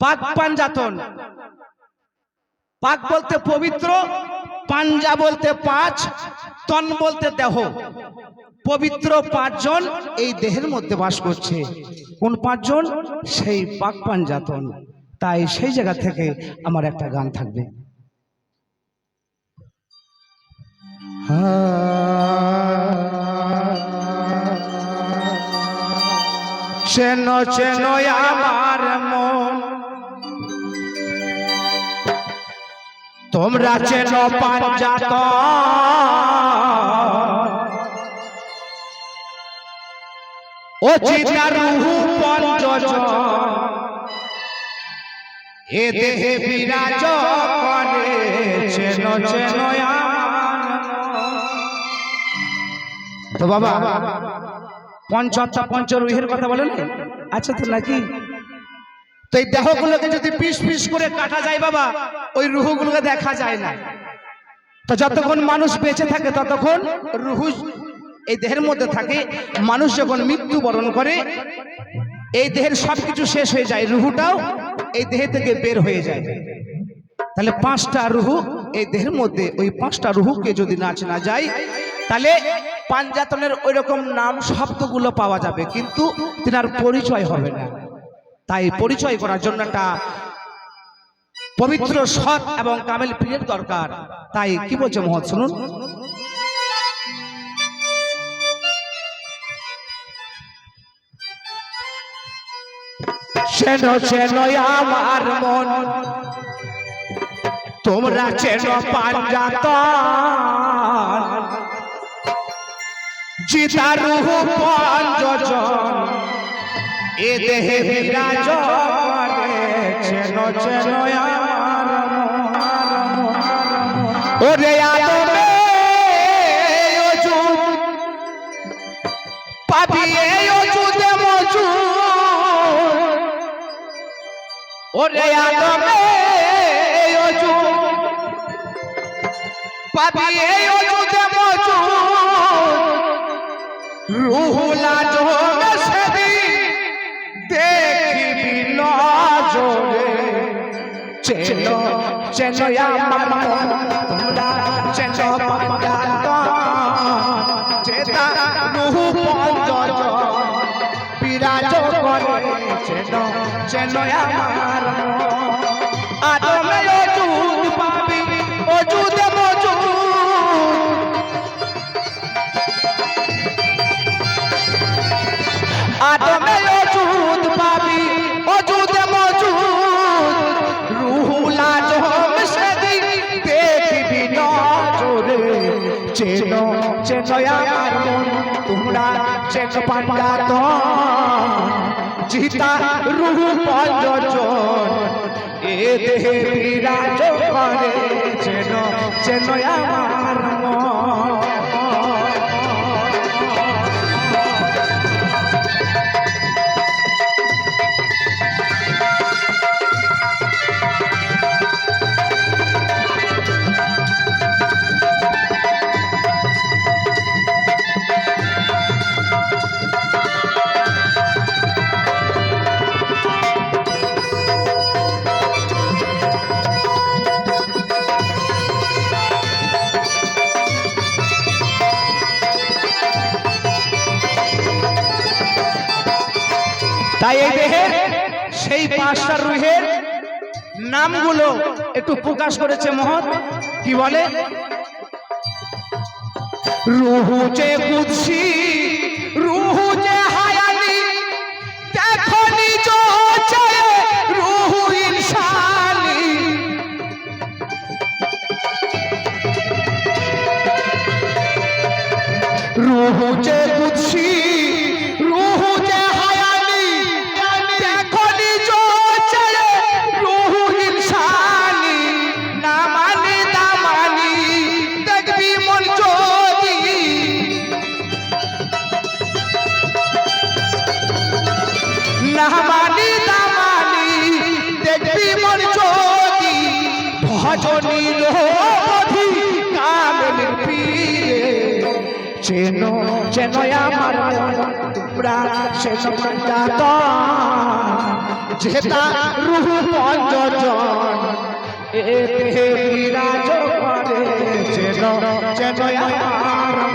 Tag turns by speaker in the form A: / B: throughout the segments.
A: পাক পাঞ্জাতন। পাক বলতে পবিত্র, পাঞ্জা বলতে পাঁচ, তন বলতে দেহ। পবিত্র পাঁচজন এই দেহের মধ্যে বাস করছে। কোন পাঁচজন? সেই পাক পাঞ্জাতন। তাই সেই জায়গা থেকে আমার একটা গান থাকবে। চেন চেন, আমার তোমরা চেন পাঞ্জাত। ও চিতা রুহু পঞ্চজন এ দেহে বিরাজ করে চেন চেন। তো বাবা পঞ্চহত্যা পঞ্চরুহের কথা বলেন আচ্ছা তো নাকি? তো এই দেহগুলোকে যদি পিস পিস করে কাটা যায় বাবা, ওই রুহগুলোকে দেখা যায় না। তো যতক্ষণ মানুষ বেঁচে থাকে, ততক্ষণ রুহু এই দেহের মধ্যে থাকে। মানুষ যখন মৃত্যু বরণ করে, এই দেহের সবকিছু শেষ হয়ে যায়, রুহুটাও এই দেহে থেকে বের হয়ে যায়। তাহলে পাঁচটা রুহু এই দেহের মধ্যে, ওই পাঁচটা রুহুকে যদি নাচ না যায়, তাহলে পাঞ্জাতনের ওই রকম নাম শব্দগুলো পাওয়া যাবে, কিন্তু তিনার পরিচয় হবে না। তাই পরিচয় করার জন্য একটা পবিত্র সৎ এবং কামেল পীরের দরকার। তাই কি বলছে মহৎ? শুনুন। চেন চেন আমার মন, তোমরা চেন পাঞ্জাত জিতা রুহু পঞ্চজন এ দেহে বিরাজ করে চেন চেন আমার মন। ওরে আদমে অজুদ পাবি এই অজুদে মজুদ ওরে আদমে অজুদ পাবি এই অজুদে মজুদ রুহুলা জোরে চেনো চেনো আমার মন তোমরা চেন চেন আমার মন, তোমরা চেন তো জিতা রুহ পঞ্চজন এ দেহে বিরাজ করে চেন চেন আমার দেহের সেই পাঁচটা রুহের নামগুলো একটু প্রকাশ করেছে মহৎ। কি বলে? রুহু যে কুৎসি, রুহু যে হায়ালি, দেখো নিজ চেয়ে রুহু ইনসানি রুহু যে কুৎসি চেনো চেনো আমার তোমরা পাঞ্জাত যেতা রুহু পঞ্চজন এ বিরাজ করে চেনো চেনো আমার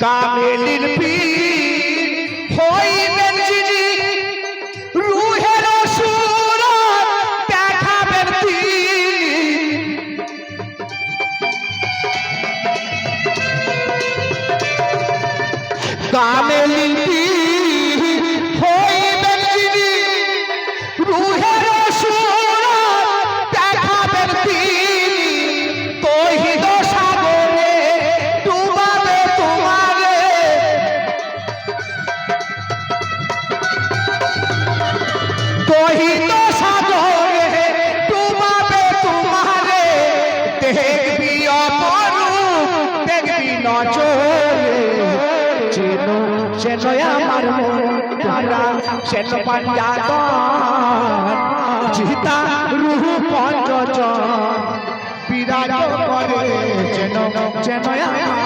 A: কামেলির পীর হইবেন যিনি রুহের সুর দেখাবেন কামেলির পীর চেন আমার মন তারা চেন পাঞ্জাতন চিতা রুহ পঞ্চজন বিরাজ করে আমার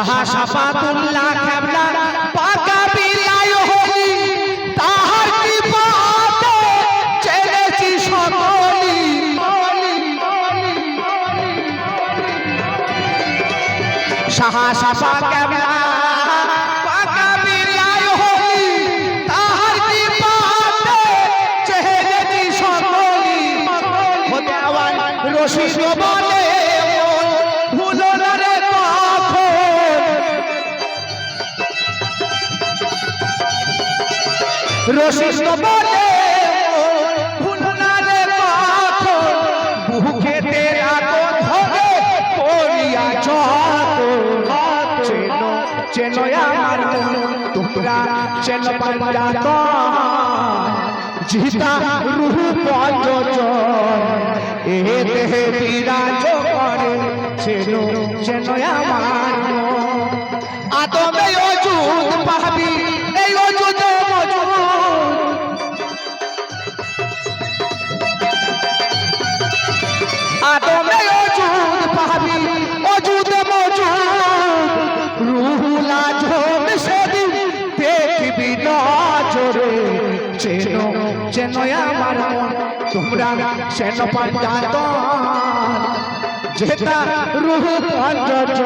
A: শাহসাবাতুল্লাহ কাবলা পাকা বিলায় হলি তাহার কৃপাতে চেনেছি সকলি শাহসাবা কাবলা পাকা রশিদ বলে ভুলনারে কখন বুকেতে রাখো ধরে করিয়া যত চেন চেন আমার মন, চেন পাঞ্জাত জিতা রুহু পঞ্চজন এ দেহে বিরাজ করে। চেন চেন আমার চেন চেন আমার মন তোমরা চেন পাঞ্জাত যেটা রুহু পঞ্চজন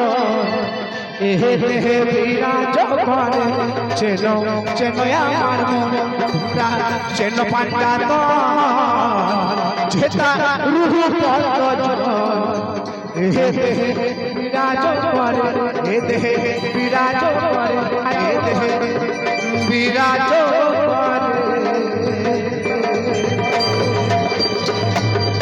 A: এহে দেহে বিরাজ করে চেন চেন আমার মন, তোমরা চেন পাঞ্জাত যেটা রুহু পঞ্চজন এহে দেহে বিরাজ করে এ দেহে বিরাজ করে